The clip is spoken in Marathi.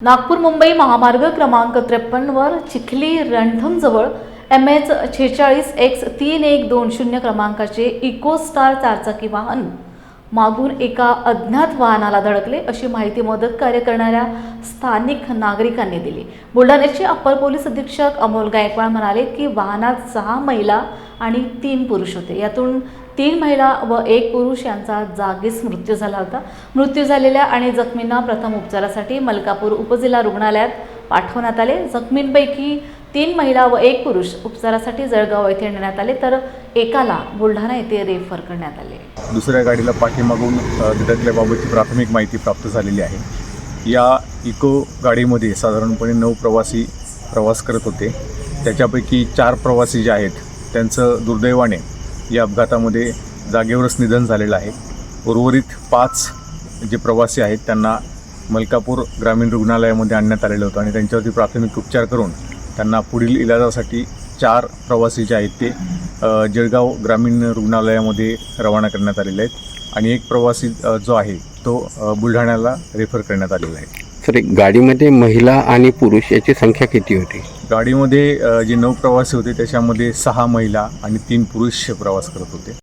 नागपूर मुंबई महामार्ग क्रमांक त्रेपन्नवर चिखली रणथमजवळ एम एच छेचाळीस एक्स तीन एक दोन शून्य क्रमांकाचे इको स्टार चारचाकी वाहन मागून एका अज्ञात वाहनाला धडकले अशी माहिती मदत कार्य करणाऱ्या स्थानिक नागरिकांनी दिली. बुलढाण्याचे अप्पर पोलीस अधीक्षक अमोल गायकवाड म्हणाले की वाहनात सहा महिला आणि तीन पुरुष होते. यातून तीन महिला व एक पुरुष यांचा जागीच मृत्यू झाला होता. मृत्यू झालेल्या आणि जखमींना प्रथम उपचारासाठी मलकापूर उपजिल्हा रुग्णालयात पाठवण्यात आले. जखमींपैकी तीन महिला व एक पुरुष उपचारासाठी जळगाव येथे नेण्यात आले तर एकाला बुलढाणा येथे रेफर करण्यात आले. दुसऱ्या गाडीला पाठीमागून धडकल्याबाबतची प्राथमिक माहिती प्राप्त झालेली आहे. या इको गाडीमध्ये साधारणपणे नऊ प्रवासी प्रवास करत होते. त्याच्यापैकी चार प्रवासी जे आहेत त्यांचं दुर्दैवाने या अपघातामध्ये जागेवरच निधन झालेलं आहे. उर्वरित पाच जे प्रवासी आहेत त्यांना मलकापूर ग्रामीण रुग्णालयामध्ये आणण्यात आलेलं होतं आणि त्यांच्यावरती प्राथमिक उपचार करून त्यांना पुढील इलाजासाठी चार प्रवासी जे आहेत ते जळगाव ग्रामीण रुग्णालयामध्ये रवाना करण्यात आलेले आहेत. आणि एक प्रवासी जो आहे तो बुलढाण्याला रेफर करण्यात आलेला आहे. सर गाडीमध्ये महिला आणि पुरुष याची संख्या किती होती? गाडीमध्ये जे नऊ प्रवासी होते त्याच्यामध्ये सहा महिला आणि तीन पुरुष प्रवास करत होते.